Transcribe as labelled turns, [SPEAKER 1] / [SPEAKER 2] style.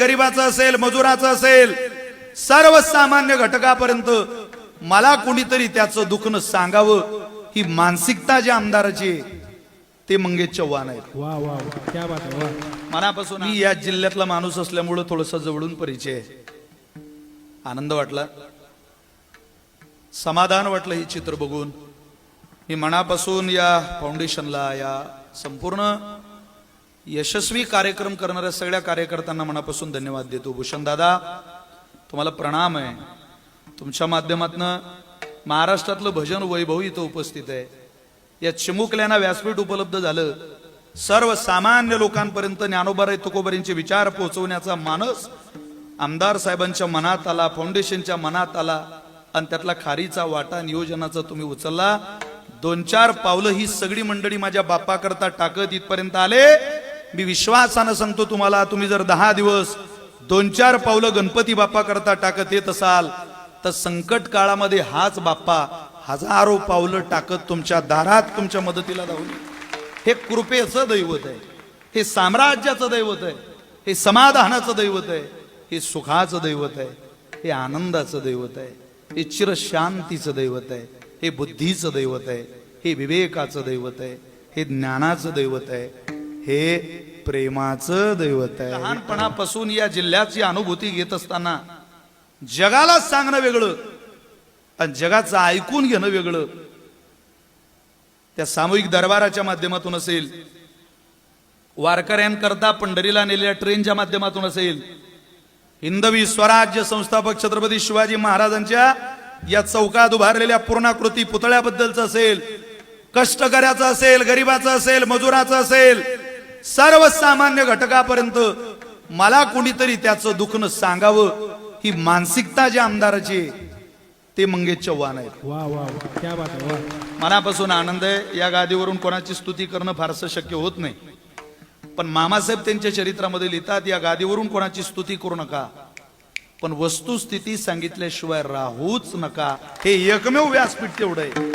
[SPEAKER 1] गरिबाचं असेल मजुराचं असेल सर्वसामान्य घटकापर्यंत मला कोणीतरी त्याचं दुखणं सांगावं ही मानसिकता ज्या आमदाराची ते मंगेश चव्हाण आहेत. मनापासून मी या जिल्ह्यातला माणूस असल्यामुळं थोडस जवळून परिचय. आनंद वाटला. समाधान वाटलं हे चित्र बघून. मी मनापासून या फाउंडेशनला या संपूर्ण यशस्वी कार्यक्रम करणाऱ्या सगळ्या कार्यकर्त्यांना मनापासून धन्यवाद देतो. भूषण दादा तुम्हाला प्रणाम आहे. तुमच्या माध्यमातनं महाराष्ट्रातलं भजन वैभव इथं उपस्थित आहे. या चिमुकल्यांना व्यासपीठ उपलब्ध झालं. सर्वसामान्य लोकांपर्यंत ज्ञानोबाराय तुकोबरींचे विचार पोहोचवण्याचा मानस आमदार साहेबांच्या मनात आला फाउंडेशनच्या मनात आला आणि त्यातला खारीचा वाटा नियोजनाचा तुम्ही उचलला. दोन चार पावलं ही सगळी मंडळी माझ्या बापाकरता टाकत इथपर्यंत आले. मी विश्वासानं सांगतो तुम्हाला तुम्ही जर दहा दिवस दोन चार पावलं गणपती बाप्पा करता टाकत येत असाल तर संकट काळामध्ये हाच बाप्पा हजारो पावलं टाकत तुमच्या दारात तुमच्या मदतीला जाऊन हे कृपेचं दैवत आहे हे साम्राज्याचं दैवत आहे हे समाधानाचं दैवत आहे हे सुखाचं दैवत आहे हे आनंदाचं दैवत आहे हे चिरशांतीचं दैवत आहे हे बुद्धीचं दैवत आहे हे विवेकाचं दैवत आहे हे ज्ञानाचं दैवत आहे हे प्रेमाचं दैवत आहे. लहानपणापासून या जिल्ह्याची अनुभूती घेत असताना जगाला सांगणं वेगळं आणि जगाचं ऐकून घेणं वेगळं. त्या सामूहिक दरबाराच्या माध्यमातून असेल वारकऱ्यांकरता पंढरीला नेलेल्या ट्रेनच्या माध्यमातून असेल हिंदवी स्वराज्य संस्थापक छत्रपती शिवाजी महाराजांच्या या चौकात उभारलेल्या पूर्णाकृती पुतळ्याबद्दलचं असेल कष्टकऱ्याचं असेल गरिबाचं असेल मजुराचं असेल सर्वसामान्य घटकापर्यंत मला कोणीतरी त्याचं दुखणं सांगावं ही मानसिकता ज्या आमदाराची ते मंगेश चव्हाण आहेत. मनापासून आनंद आहे. या गादीवरून कोणाची स्तुती करणं फारसं शक्य होत नाही. पण मामासाहेब त्यांच्या चरित्रामध्ये लिहितात या गादीवरून कोणाची स्तुती करू नका पण वस्तुस्थिती सांगितल्याशिवाय राहूच नका. हे एकमेव व्यासपीठ तेवढं आहे.